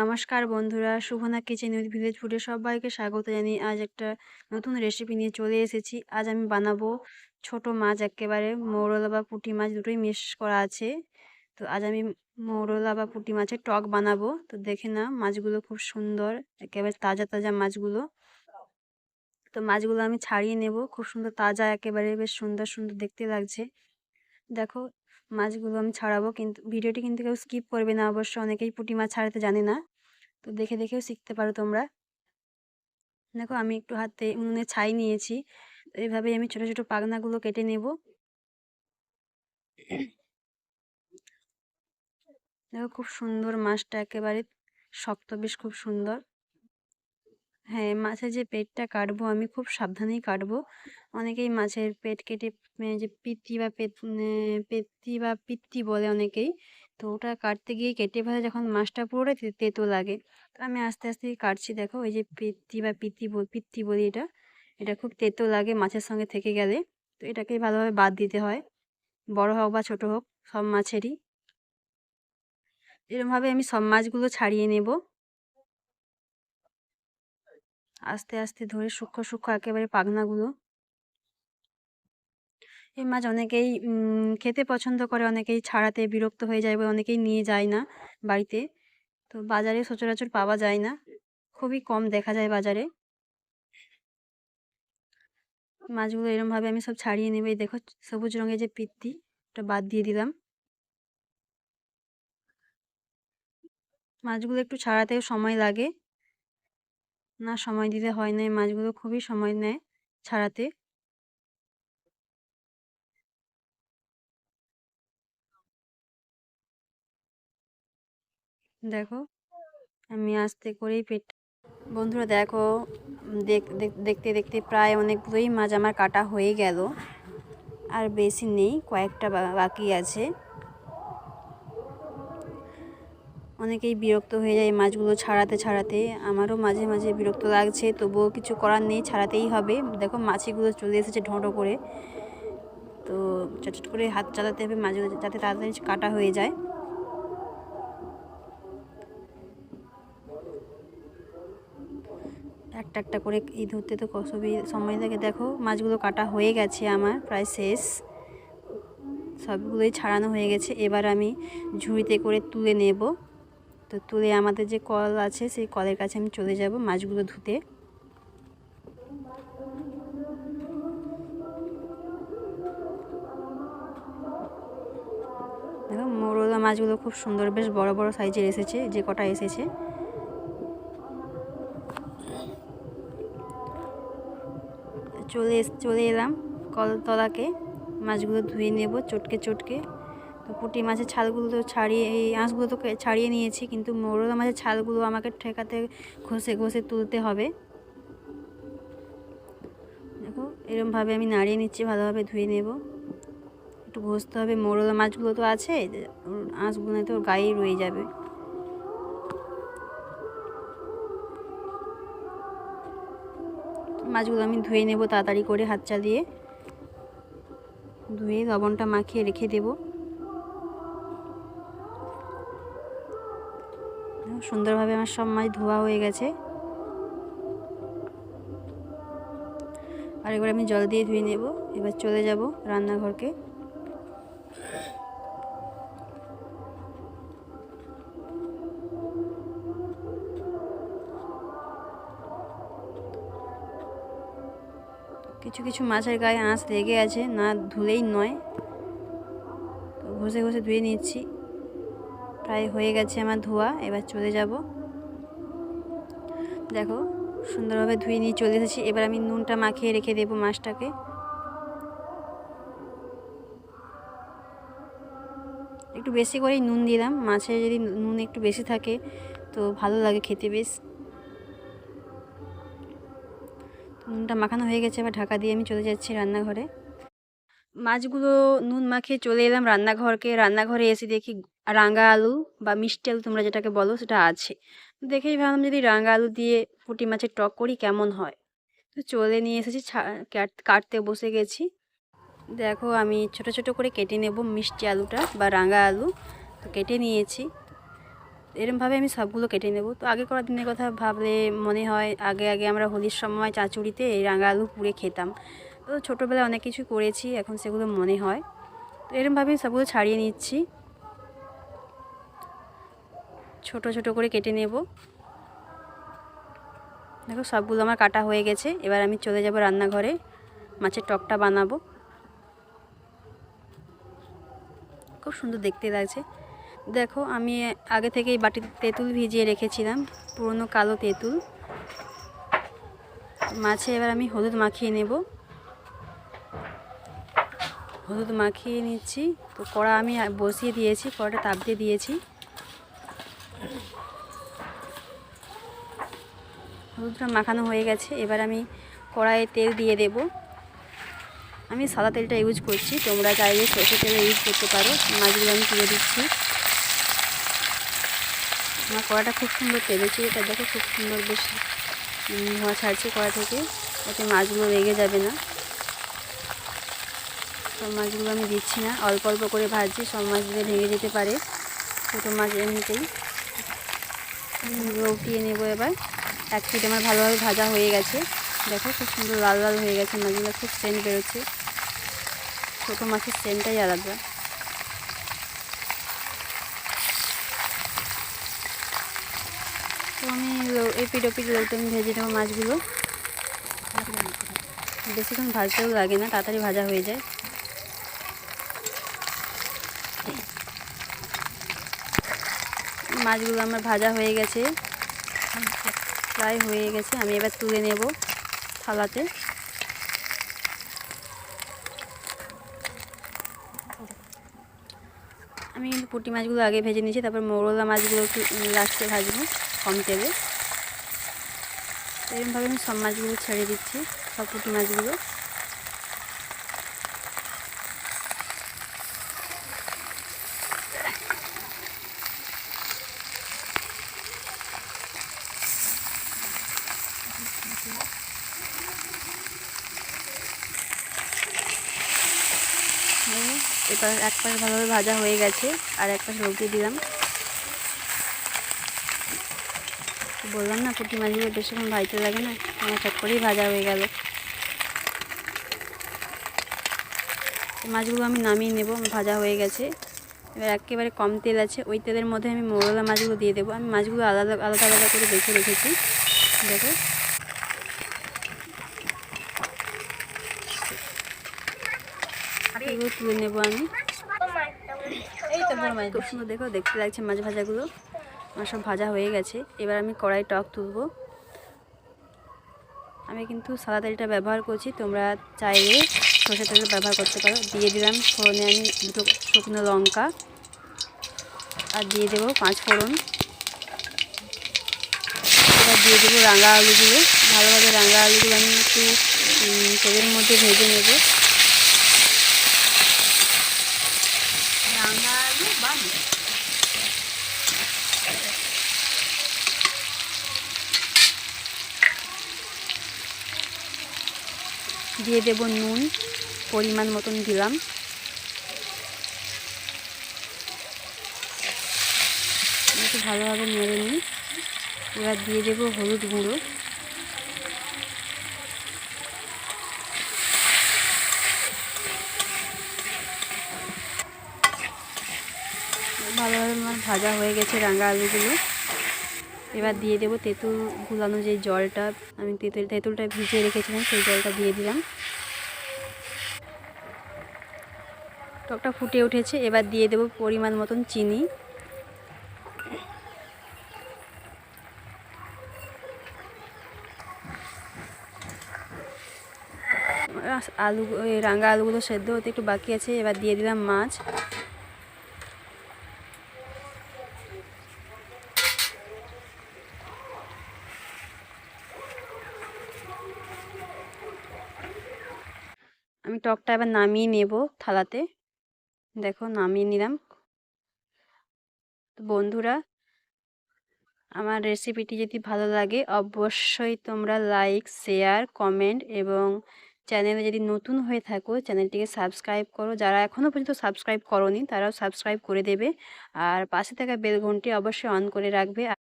নমস্কার বন্ধুরা, Shubhna kitchen with village ফুডে সবাইকে স্বাগত জানিয়ে আজ একটা নতুন রেসিপি নিয়ে চলে এসেছি। আজ আমি বানাবো ছোট মাছ, একেবারে মৌরলা বা পুঁটি মাছ দুটোই মিক্স করা আছে। তো আজ আমি মৌরলা বা পুঁটি মাছের টক বানাবো। তো দেখে না মাছগুলো খুব সুন্দর, একেবারে তাজা তাজা মাছগুলো। তো মাছগুলো আমি ছাড়িয়ে নেব, খুব সুন্দর তাজা, একেবারে বেশ সুন্দর সুন্দর দেখতে লাগছে। দেখো মাছগুলো আমি ছাড়াবো কিন্তু, ভিডিওটি কিন্তু কেউ স্কিপ করবে না, অবশ্য অনেকেই পুঁটি মাছ ছাড়াতে জানে না। তো দেখে দেখেও শিখতে পারো তোমরা। দেখো আমি একটু হাতে উনুনে ছাই নিয়েছি, তো এইভাবেই আমি ছোট ছোট পাখনাগুলো কেটে নেব। দেখো খুব সুন্দর মাছটা একেবারে শক্ত বেশ খুব সুন্দর। হ্যাঁ মাছের যে পেটটা কাটবো আমি খুব সাবধানেই কাটবো। অনেকেই মাছের পেট কেটে যে পিত্তি বা পেট পেত্তি বা পিত্তি বলে অনেকেই, তো ওটা কাটতে গিয়ে কেটে ফেলে যখন মাছটা পুরোটাই তেতো লাগে, তো আমি আস্তে আস্তে কাটছি। দেখো ওই যে পিত্তি বা পিত্তি পিত্তি বলি এটা এটা খুব তেতো লাগে মাছের সঙ্গে থেকে গেলে, তো এটাকে ভালোভাবে বাদ দিতে হয়। বড় হোক বা ছোট হোক, সব মাছেরই। এরমভাবে আমি সব মাছগুলো ছাড়িয়ে নেব। আস্তে আস্তে ধরে সূক্ষ্ম সূক্ষ্ম একেবারে পাখনাগুলো। এই মাছ অনেকেই খেতে পছন্দ করে, অনেকেই ছাড়াতে বিরক্ত হয়ে যায় বলে অনেকেই নিয়ে যায় না বাড়িতে। তো বাজারে সচরাচর পাওয়া যায় না। খুবই কম দেখা যায় বাজারে। মাছগুলো এরমভাবে আমি সব ছাড়িয়ে নেবে। দেখো, সবুজ রঙের যে পিত্তি, ওটা বাদ দিয়ে দিলাম। মাছগুলো একটু ছাড়াতেও সময় লাগে। না সময় দিতে হয় না এই মাছগুলো খুবই সময় নেয় ছাড়াতে। দেখো, আমি আস্তে করেই পেট বন্ধুরা দেখো দেখতে দেখতে প্রায় অনেকগুলোই মাছ আমার কাটা হয়ে গেল। আর বেশি নেই, কয়েকটা বাকি আছে। অনেকেই বিরক্ত হয়ে যায় মাছগুলো ছাড়াতে ছাড়াতে। আমারও মাঝে মাঝে বিরক্ত লাগছে, তবুও কিছু করার নেই, ছাড়াতেই হবে। দেখো মাছিগুলো চলে এসেছে ঢোঁটো করে। তো চট করে হাত চালাতে হবে মাছগুলো যাতে তাড়াতাড়ি কাটা হয়ে যায়। একটা একটা করে এই ধরতে তো কসবি সময় থেকে দেখো মাছগুলো কাটা হয়ে গেছে আমার, প্রায় শেষ। সবগুলোই ছাড়ানো হয়ে গেছে। এবার আমি ঝুড়িতে করে তুলে নেব। তো তুলে আমাদের যে কল আছে, সেই কলের কাছে আমি চলে যাব মাছগুলো ধুতে। দেখো, মোরলা মাছগুলো খুব সুন্দর, বেশ বড় বড় সাইজের এসেছে, যে কটা এসেছে। চলে চলে এলাম কলতলাকে মাছগুলো ধুয়ে নেব, চটকে চটকে। তো পুঁটি মাছের ছালগুলো তো ছাড়িয়ে, এই আঁশগুলো তো ছাড়িয়ে নিয়েছি, কিন্তু মোরলা মাছের ছালগুলো আমাকে ঠেকাতে ঘষে ঘষে তুলতে হবে। দেখো, এরমভাবে আমি নাড়িয়ে নিচ্ছি, ভালোভাবে ধুয়ে নেব। একটু ঘষতে হবে মোরলা মাছগুলো তো আছে, আঁশগুলো তো গায়ে রয়ে যাবে। মাছগুলো আমি ধুয়ে নেব তাড়াতাড়ি করে হাত চালিয়ে। ধুয়ে লবণটা মাখিয়ে রেখে দেব। সুন্দরভাবে আমার সব মাছ ধোয়া হয়ে গেছে। আর এবার আমি জল দিয়ে ধুয়ে নেব। এবার চলে যাব রান্নাঘরকে। কিছু কিছু মাছের গায়ে আঁশ লেগে আছে, না ধুলেই নয়। ঘষে ঘষে ধুয়ে নিচ্ছি। প্রায় হয়ে গেছে আমার ধোয়া, এবার চলে যাব। দেখো, সুন্দরভাবে ধুয়ে নিয়ে চলে এসেছি। এবার আমি নুনটা মাখিয়ে রেখে দেবো মাছটাকে। একটু বেশি করেই নুন দিলাম। মাছে যদি নুন একটু বেশি থাকে, তো ভালো লাগে খেতে বেশ। নুনটা মাখানো হয়ে গেছে, এবার ঢাকা দিয়ে আমি চলে যাচ্ছি রান্নাঘরে। মাছগুলো নুন মাখিয়ে চলে এলাম রান্নাঘরকে। রান্নাঘরে এসে দেখি রাঙা আলু বা মিষ্টি আলু তোমরা যেটাকে বলো সেটা আছে। দেখেই ভাবলাম যদি রাঙা আলু দিয়ে পুঁটি মাছের টক করি কেমন হয়? তো চলে নিয়ে এসেছি কাটতে বসে গেছি। দেখো আমি ছোট ছোট করে কেটে নেব মিষ্টি আলুটা বা রাঙা আলু। তো কেটে নিয়েছি। এরমভাবে আমি সবগুলো কেটে নেব। তো আগে করার দিনের কথা ভাবলে মনে হয় আগে আগে আমরা হোলির সময় চাচুরিতে এই রাঙা আলু পুড়ে খেতাম। তো ছোটোবেলায় অনেক কিছু করেছি, এখন সেগুলো মনে হয়। তো এরমভাবে আমি সবগুলো ছাড়িয়ে নিচ্ছি। ছোট ছোট করে কেটে নেব। দেখো সবগুলো আমার কাটা হয়ে গেছে। এবার আমি চলে যাব রান্নাঘরে। মাছের টকটা বানাবো। খুব সুন্দর দেখতে লাগছে। দেখো আমি আগে থেকেই বাটিতে তেঁতুল ভিজিয়ে রেখেছিলাম, পুরনো কালো তেঁতুল। মাছে এবার আমি হলুদ মাখিয়ে নেব। হলুদ মাখিয়ে নিচ্ছি। তো কড়া আমি বসিয়ে দিয়েছি, কড়াটা তাপ দিয়ে দিয়েছি। হলুদটা মাখানো হয়ে গেছে, এবার আমি কড়াইয়ে তেল দিয়ে দেব। আমি সাদা তেলটা ইউজ করছি, তোমরা চাইলে সরষের তেল ইউজ করতে পারো, মাছগুলো আমি তুলে দিচ্ছি। আমার কড়াটা খুব সুন্দর তেলেছে এটা দেখো খুব সুন্দর বেশ ধোঁয়া ছাড়ছে কড়া থেকে এতে মাছগুলো লেগে যাবে না। সব মাছগুলো আমি দিচ্ছি না, অল্প অল্প করে ভাজছি, সব মাছগুলো ভেঙে যেতে পারে, ছোটো মাছ এমনিতেই। উঠিয়ে নেব এবার। এক পিঠ আমার ভালোভাবে ভাজা হয়ে গেছে। দেখো খুব সুন্দর লাল লাল হয়ে গেছে মাছগুলো খুব সেন্ট বেরোচ্ছে। ছোটো মাছের সেন্টটাই আলাদা। তো আমি এই পিঠ পিঠ লোকটা আমি ভেজে নেব মাছগুলো। বেশিক্ষণ ভাজতেও লাগে না, তাড়াতাড়ি ভাজা হয়ে যায়। মাছগুলো আমার ভাজা হয়ে গেছে। প্রায় হয়ে গেছে, আমি এবার তুলে নেব থালাতে। আমি পুঁটি মাছগুলো আগে ভেজে নিয়েছি, তারপর মোরলা মাছগুলো একটু লাস্টে ভাজবো কম তেলে। এরকমভাবে আমি সব মাছগুলো ছেড়ে দিচ্ছি, সব পুঁটি মাছগুলো। এবার এক পাশ ভালোভাবে ভাজা হয়ে গেছে, আর এক পাশ রোগিয়ে দিলাম। বললাম না, পুঁটি মাছগুলো বেশিক্ষণ ভাজতে লাগে না, আমার চট করেই ভাজা হয়ে গেল। মাছগুলো আমি নামিয়ে নেব, ভাজা হয়ে গেছে। এবার একেবারে কম তেল আছে, ওই তেলের মধ্যে আমি মোরলা মাছগুলো দিয়ে দেবো। আমি মাছগুলো আলাদা আলাদা আলাদা করে দেখে রেখেছি। দেখো। এগুলো তুলে নেব আমি। খুব সুন্দর দেখো, দেখতে লাগছে মাছ ভাজাগুলো। আমার সব ভাজা হয়ে গেছে। এবার আমি কড়াই টক তুলবো। আমি কিন্তু সাদা তেলটা ব্যবহার করছি, তোমরা চাইলে সরষের তেল ব্যবহার করতে পারো। দিয়ে দিলাম ফোড়নে আমি দুটো শুকনো লঙ্কা, আর দিয়ে দেবো পাঁচ ফোড়ন। এবার দিয়ে দেবো রাঙা আলুগুলো। ভালোভাবে রাঙা আলুগুলো আমি একটু তেলের মধ্যে ভেজে নেব। দিয়ে দেব নুন, পরিমাণ মতন দিলাম। একটু ভালোভাবে নেড়ে নিই। এবার দিয়ে দেব হলুদ গুঁড়ো ভালোভাবে আমার ভাজা হয়ে গেছে রাঙা আলুগুলো। এবার দিয়ে দেবো তেঁতুল গুলানো যে জলটা। আমি তেঁতুল, তেঁতুলটা ভিজিয়ে রেখেছিলাম, সেই জলটা দিয়ে দিলাম। টকটা ফুটে উঠেছে, এবার দিয়ে দেবো পরিমাণ মতন চিনি। আলু রাঙা আলুগুলো সেদ্ধ হতে একটু বাকি আছে, এবার দিয়ে দিলাম মাছ। আমি টকটা এবার নামিয়ে নেব থালাতে। দেখো, নামিয়ে নিলাম। বন্ধুরা, আমার রেসিপিটি যদি ভালো লাগে, অবশ্যই তোমরা লাইক শেয়ার কমেন্ট এবং চ্যানেলে যদি নতুন হয়ে থাকো চ্যানেলটিকে সাবস্ক্রাইব করো। যারা এখনও পর্যন্ত সাবস্ক্রাইব করনি, তারাও সাবস্ক্রাইব করে দেবে। আর পাশে থাকা বেল ঘন্টি অবশ্যই অন করে রাখবে।